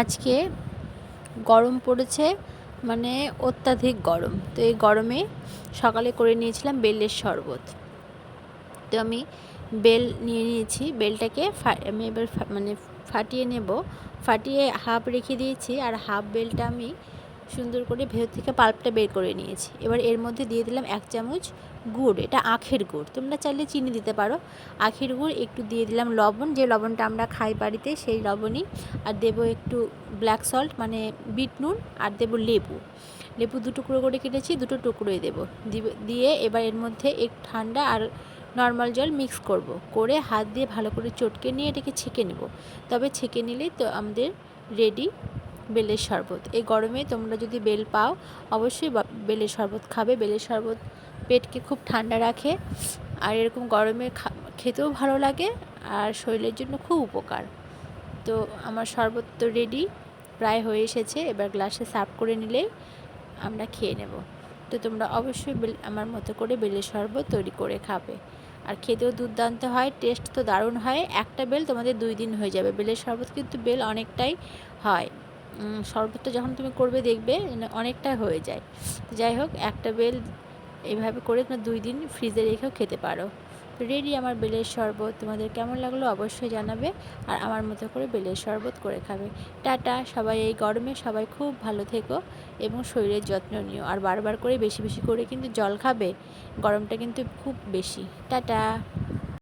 আজকে গরম পড়েছে মানে অত্যাধিক গরম। তো এই গরমে সকালে করে নিয়েছিলাম বেলের শরবত। তো আমি বেল নিয়ে নিয়েছি, বেলটাকে আমি এবার মানে ফাটিয়ে নেব। ফাটিয়ে হাফ রেখে দিয়েছি আর হাফ বেলটা আমি সুন্দর করে ভেতর থেকে পাল্পটা বের করে নিয়েছি। এবার এর মধ্যে দিয়ে দিলাম এক চামচ গুড়, এটা আখের গুড়। তোমরা চাইলে চিনি দিতে পারো। আখের গুড়, একটু দিয়ে দিলাম লবণ। যে লবণটা আমরা খাই বাড়িতে, সেই লবণই। আর দেবো একটু ব্ল্যাক সল্ট মানে বিট নুন, আর দেবো লেবু। লেবু দু টুকরো করে কেটেছি, দুটো টুকরোই দেবো। দিয়ে এবার এর মধ্যে একটু ঠান্ডা আর নর্মাল জল মিক্স করব। করে হাত দিয়ে ভালো করে চটকে নিয়ে এটাকে ছেঁকে নেব। তবে ছেঁকে নিলেই তো আমাদের রেডি বেলের শরবত। এই গরমে তোমরা যদি বেল পাও, অবশ্যই বেলের শরবত খাবে। বেলের শরবত পেটকে খুব ঠান্ডা রাখে। আর এরকম গরমে খেতেও ভালো লাগে আর শরীরের জন্য খুব উপকার। তো আমার শরবত তো রেডি প্রায় হয়ে এসেছে। এবার গ্লাসে সার্ভ করে নিলেই আমরা খেয়ে নেব। তো তোমরা অবশ্যই আমার মতো করে বেলের শরবত তৈরি করে খাবে। আর খেতেও দুর্দান্ত হয় টেস্ট তো দারুণ হয়। একটা বেল তোমাদের দুই দিন হয়ে যাবে। বেলের শরবত কিন্তু বেল অনেকটাই হয়। শরবতটা যখন তুমি করবে, দেখবে অনেকটাই হয়ে যায়। যাই হোক, একটা বেল এইভাবে করে দুই দিন ফ্রিজে রেখেও খেতে পারো। রেডি আমার বেলের শরবত। তোমাদের কেমন লাগল অবশ্যই জানাবে আর আমার মতো করে বেলের শরবত করে খাবে। টাটা, সবাই এই গরমে সবাই খুব ভালো থেকো এবং শরীরের যত্ন নিও। আর বারবার করে বেশি বেশি করে কিন্তু জল খাবে, গরমটা কিন্তু খুব বেশি। টাটা।